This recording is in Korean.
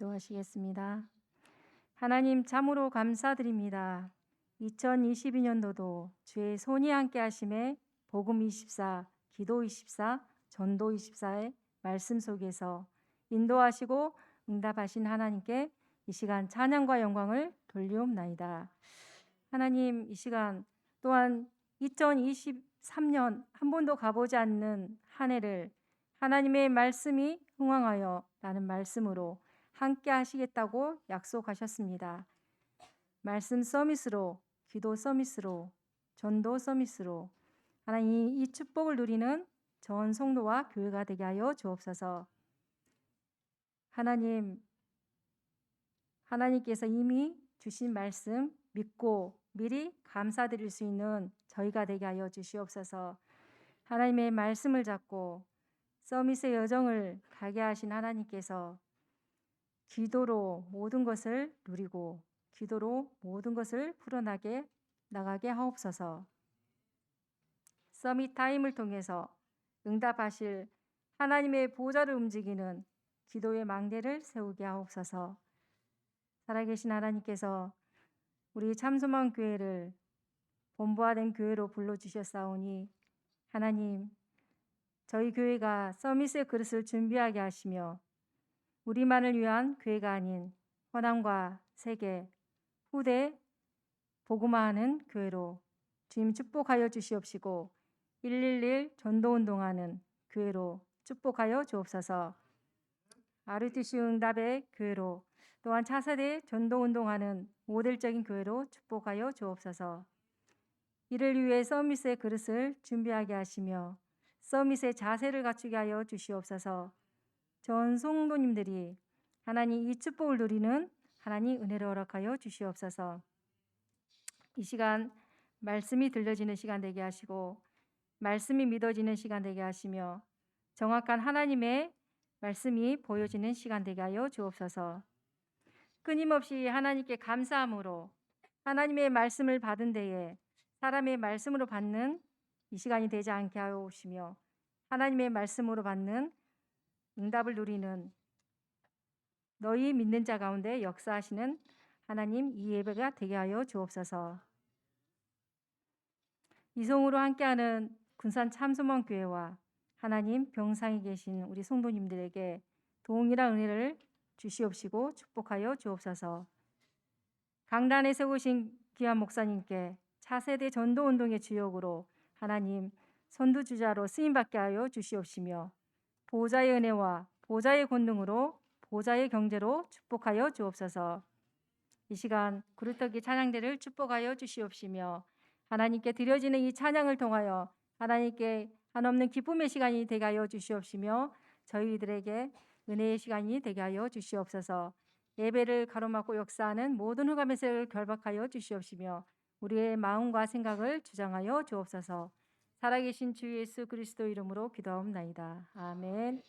기도하시겠습니다. 하나님 참으로 감사드립니다. 2022년도도 주의 손이 함께 하심에 복음 24, 기도 24, 전도 24의 말씀 속에서 인도하시고 응답하신 하나님께 이 시간 찬양과 영광을 돌리옵나이다. 하나님 이 시간 또한 2023년 한 번도 가보지 않는 한 해를 하나님의 말씀이 흥왕하여 라는 말씀으로 함께 하시겠다고 약속하셨습니다. 말씀 서밋으로, 기도 서밋으로, 전도 서밋으로 하나님 이 축복을 누리는 전 성도와 교회가 되게 하여 주옵소서. 하나님 하나님께서 이미 주신 말씀 믿고 미리 감사드릴 수 있는 저희가 되게 하여 주시옵소서. 하나님의 말씀을 잡고 서밋의 여정을 가게 하신 하나님께서 기도로 모든 것을 누리고 기도로 모든 것을 풀어나게 나가게 하옵소서. 서밋 타임을 통해서 응답하실 하나님의 보좌를 움직이는 기도의 망대를 세우게 하옵소서. 살아계신 하나님께서 우리 참소만 교회를 본부화된 교회로 불러 주셨사오니 하나님 저희 교회가 서밋의 그릇을 준비하게 하시며 우리만을 위한 교회가 아닌 허남과 세계 후대 복음화하는 교회로 주님 축복하여 주시옵시고 111 전도운동하는 교회로 축복하여 주옵소서. 아르티시 응답의 교회로 또한 차세대 전도운동하는 모델적인 교회로 축복하여 주옵소서. 이를 위해 서밋의 그릇을 준비하게 하시며 서밋의 자세를 갖추게 하여 주시옵소서 전 성도님들이 하나님 이 축복을 누리는 하나님 은혜를 허락하여 주시옵소서 이 시간 말씀이 들려지는 시간 되게 하시고 말씀이 믿어지는 시간 되게 하시며 정확한 하나님의 말씀이 보여지는 시간 되게 하여 주옵소서. 끊임없이 하나님께 감사함으로 하나님의 말씀을 받은 데에 사람의 말씀으로 받는 이 시간이 되지 않게 하여 오시며 하나님의 말씀으로 받는 응답을 누리는 너희 믿는 자 가운데 역사하시는 하나님 이 예배가 되게 하여 주옵소서. 이송으로 함께하는 군산 참소만 교회와 하나님 병상에 계신 우리 성도님들에게 동일한 은혜를 주시옵시고 축복하여 주옵소서. 강단에 세우신 귀한 목사님께 차세대 전도 운동의 주역으로 하나님 선두 주자로 쓰임 받게 하여 주시옵시며 보좌의 은혜와 보좌의 권능으로 보좌의 경제로 축복하여 주옵소서. 이 시간 구르터기 찬양대를 축복하여 주시옵시며 하나님께 드려지는 이 찬양을 통하여 하나님께 한없는 기쁨의 시간이 되게 하여 주시옵시며 저희들에게 은혜의 시간이 되게 하여 주시옵소서. 예배를 가로막고 역사하는 모든 흑암의 세를 결박하여 주시옵시며 우리의 마음과 생각을 주장하여 주옵소서. 살아계신 주 예수 그리스도 이름으로 기도하옵나이다. 아멘.